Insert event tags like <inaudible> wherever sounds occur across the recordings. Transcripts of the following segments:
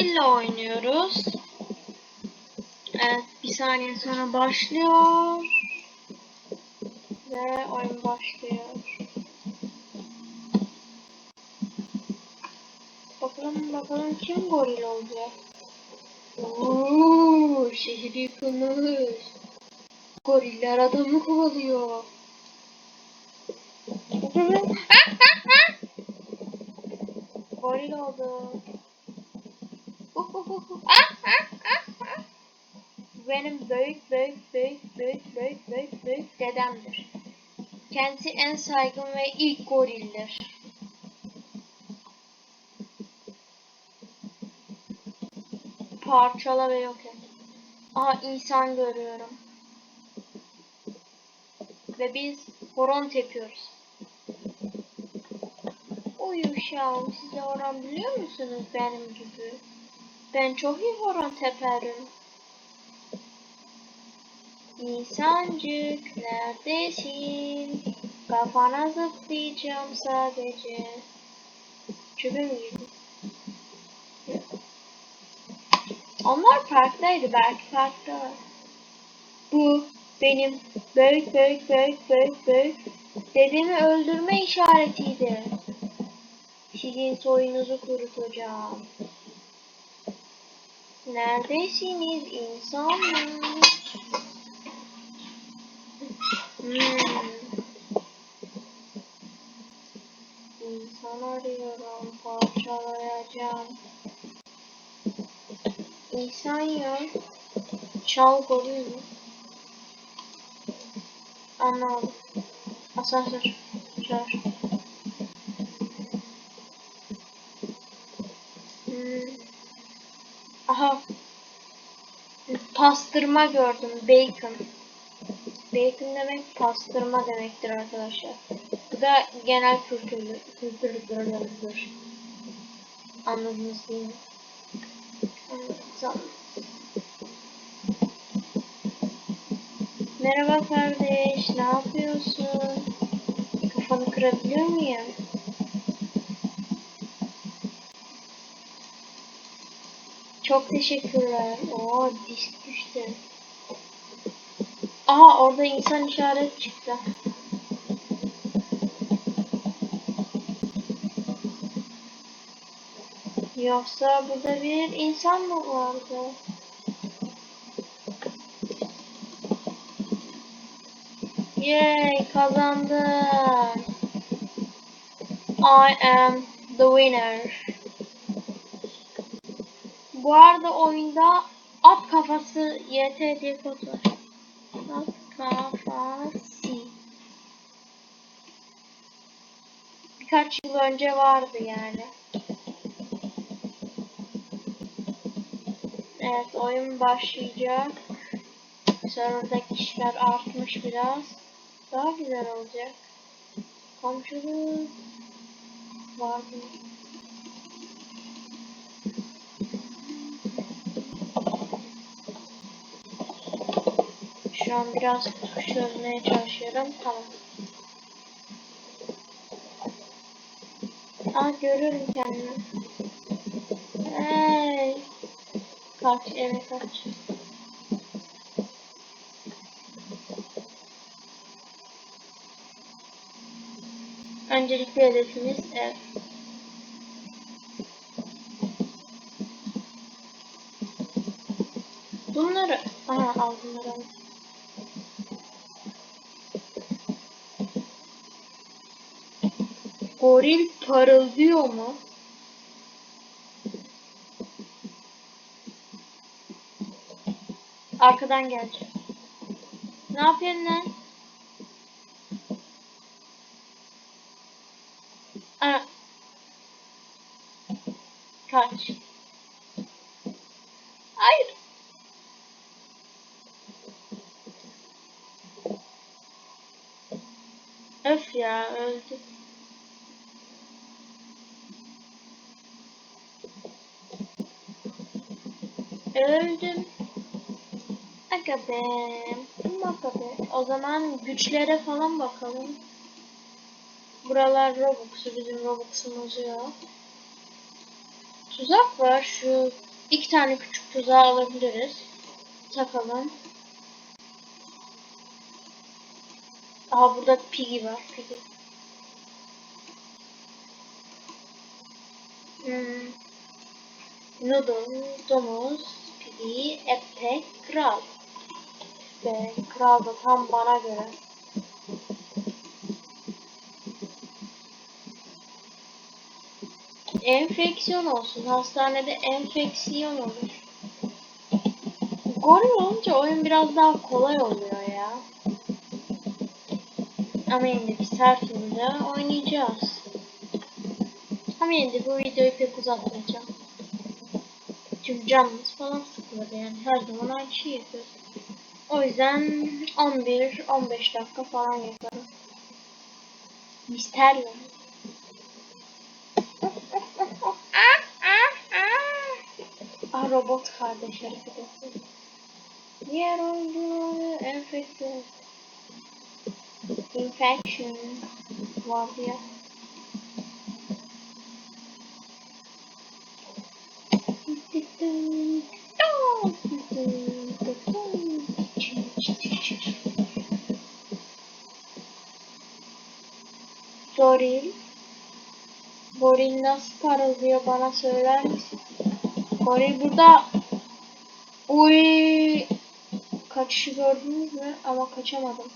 gorilla oynuyoruz. Evet, bir saniye sonra başlıyor. Ve oyun başlıyor. Bakalım bakalım kim goril olacak? Oo, şehir yıkılmış. Goriller adamı kovalıyor. Goril oldu. Benim büyük büyük büyük büyük büyük büyük büyük dedemdir. Kendisi en saygın ve ilk gorildir. Parçala ve yok et. Aha insan görüyorum. Ve biz horon tepiyoruz. Uy uşağım siz horon biliyor musunuz benim gibi? Ben çok iyi horon teperim. İnsancık neredesin? Kafana zıplayacağım sadece. Çöpe mi. Onlar parktaydı belki parkta. Bu benim büyük büyük büyük büyük büyük dedemi öldürme işaretiydi. Sizin soyunuzu kurutacağım. Neredesiniz insanlar? Hmm. İnsan arıyorum, parçalayacağım. İnsan ya. Çal oluyor mu? Anladım. Asansör. Çağır. Aha. Pastırma gördüm. Bacon. Bacon demek pastırma demektir arkadaşlar. Bu da genel kültürlü, kültürlüdür. Anladınız değil mi? Merhaba kardeş, ne yapıyorsun? Kafanı kırabiliyor muyum? Çok teşekkürler. Oo, disk düştü. Aha orada insan işaret çıktı. Yoksa burada bir insan mı vardı? Yay kazandım. I am the winner. Bu arada oyunda at kafası YT diye kod var. At kafası. Birkaç yıl önce vardı yani. Evet oyun başlayacak. Serverdaki kişiler artmış biraz. Daha güzel olacak. Komşuluk var mı? Şu an biraz çözmeye çalışıyorum. Tamam. Aa görüyorum kendimi. Hey. Kaç eve kaç. Öncelikli hedefimiz ev. Bunları, aha al bunları. Goril parıldıyor mu? Arkadan gelecek. Ne yapıyorsun lan? Aa. Kaç. Hayır. Öf ya öldü. Öldüm. Aga be. O zaman güçlere falan bakalım. Buralar Robux'u bizim Robux'umuz yok. tuzak var. Şu iki tane küçük tuzağı alabiliriz. Takalım. Aha burada Piggy var. Piggy. Hmm. Noodle, domuz, Piggy, Epe, kral. Be, kral da tam bana göre. Enfeksiyon olsun. Hastanede enfeksiyon olur. Goril olunca oyun biraz daha kolay oluyor ya. Ama yine bir serfinde oynayacağız. Ama yine bu videoyu pek uzatmayacağım. Çünkü canımız falan sıkılır yani. Her zaman aynı şeyi yapıyoruz. O yüzden 11-15 dakika falan yaparım. Misterle. <laughs> Ah robot kardeş hareket etti. Diğer oyuncuları enfekte. Infection vardı ya. Goril. Goril nasıl parıldıyor bana söyler misin? Goril burada Uy kaçışı gördünüz mü? Ama kaçamadım.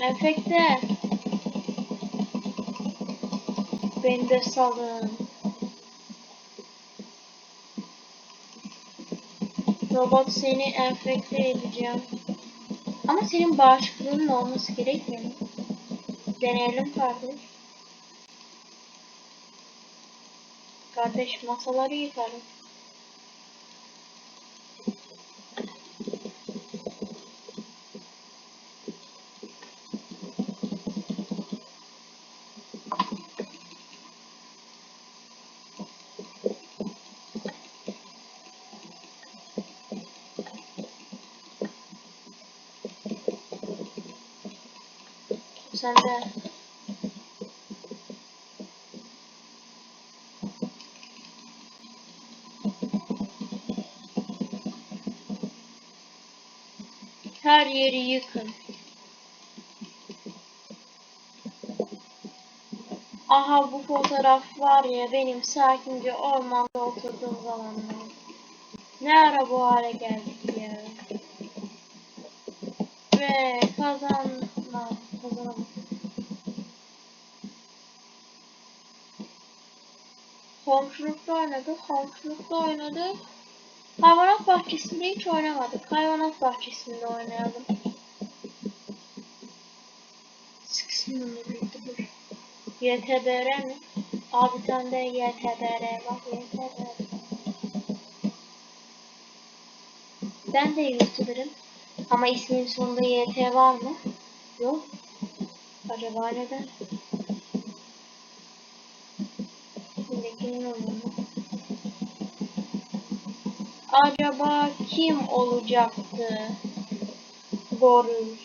Enfekte. Beni de salın. Robot seni enfekte edeceğim. Ama senin bağışıklığının olması gerekmiyor mu? Deneyelim kardeş. Kardeş masaları yıkarım. Sen de her yeri yıkın. Aha bu fotoğraf var ya benim sakince ormanda oturduğum zamanlar. Ne ara bu hale geldik ya. Ve kazanma, kazanamadım. Komşulukta oynadık, komşulukta oynadık. Hayvanat bahçesinde hiç oynamadık. Hayvanat bahçesinde oynayalım. Sıksın bunu bir dur. YTBR mi? Abi bir tane de YTBR var. YTBR. Ben de YouTuber'ım. Ama ismin sonunda YT var mı? Yok. Acaba neden? Acaba kim olacaktı? Goril.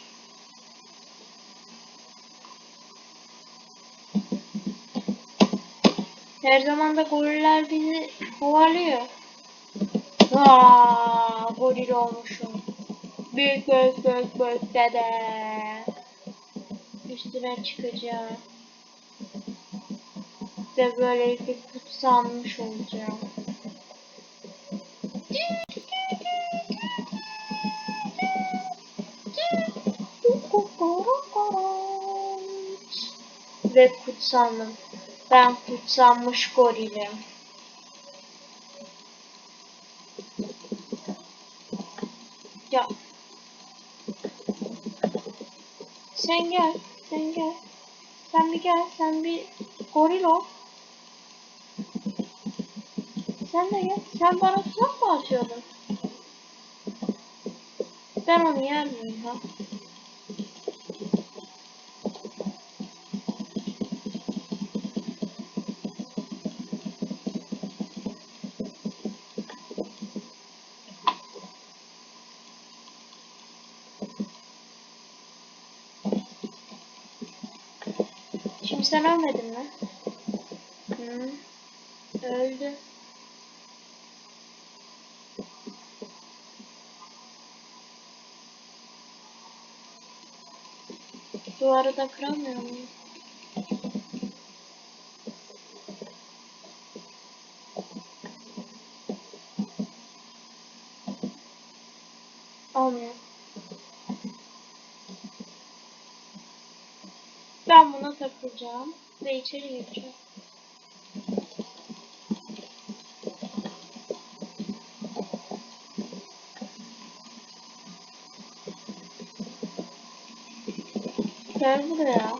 Her zaman da goriller bizi kovalıyor. Aa, goril olmuşum. Büyük büyük büyük büyük dede. Üstüne çıkacağım. Ve böylelikle kutsanmış olacağım. Ve kutsandım. Ben kutsanmış gorilim. Ya. Sen gel, sen gel. Sen bir gel, sen bir goril ol. Sen de gel. Sen bana tuzak mı atıyordun? Ben onu yer ha? Şimdi sen ölmedin mi? Öldü. Duvarı da kıramıyor muyum? Olmuyor. Ben buna takılacağım ve içeri gireceğim. Gel buraya.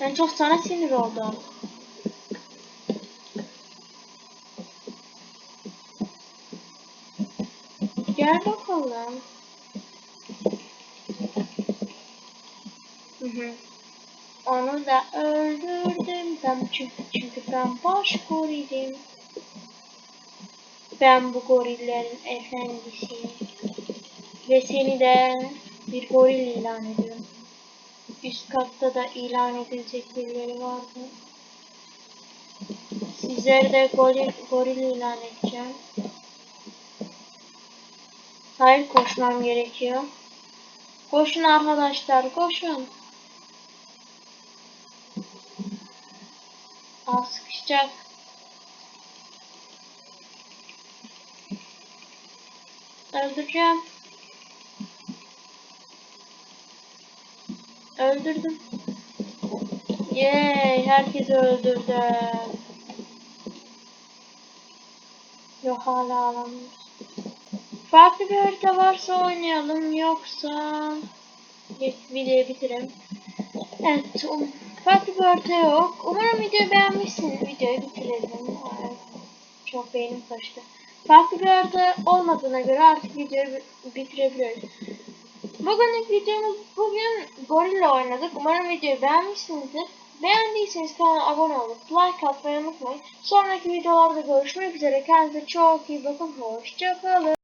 Ben çok sana sinir oldum. Gel bakalım. Hı hı. Onu da öldürdüm ben çünkü çünkü ben baş gorilim. Ben bu gorillerin efendisiyim. Ve seni de bir goril ilan ediyorum. Üst katta da ilan edilecek birileri vardı. Sizleri de goril, goril ilan edeceğim. Hayır koşmam gerekiyor. Koşun arkadaşlar koşun. Aa sıkışacak. Öldüreceğim. Öldürdüm. Yay, herkesi öldürdü. Yok hala alamıyoruz. Farklı bir harita varsa oynayalım yoksa videoyu bitirelim. Evet, um, farklı bir harita yok. Umarım videoyu beğenmişsiniz. Videoyu bitirelim. Çok beynim kaçtı. Farklı bir harita olmadığına göre artık videoyu bi- bitirebiliriz. Bugünlük videomuz bugün Gorilla oynadık. Umarım videoyu beğenmişsinizdir. Beğendiyseniz kanala abone olup like atmayı unutmayın. Sonraki videolarda görüşmek üzere. Kendinize çok iyi bakın. Hoşçakalın.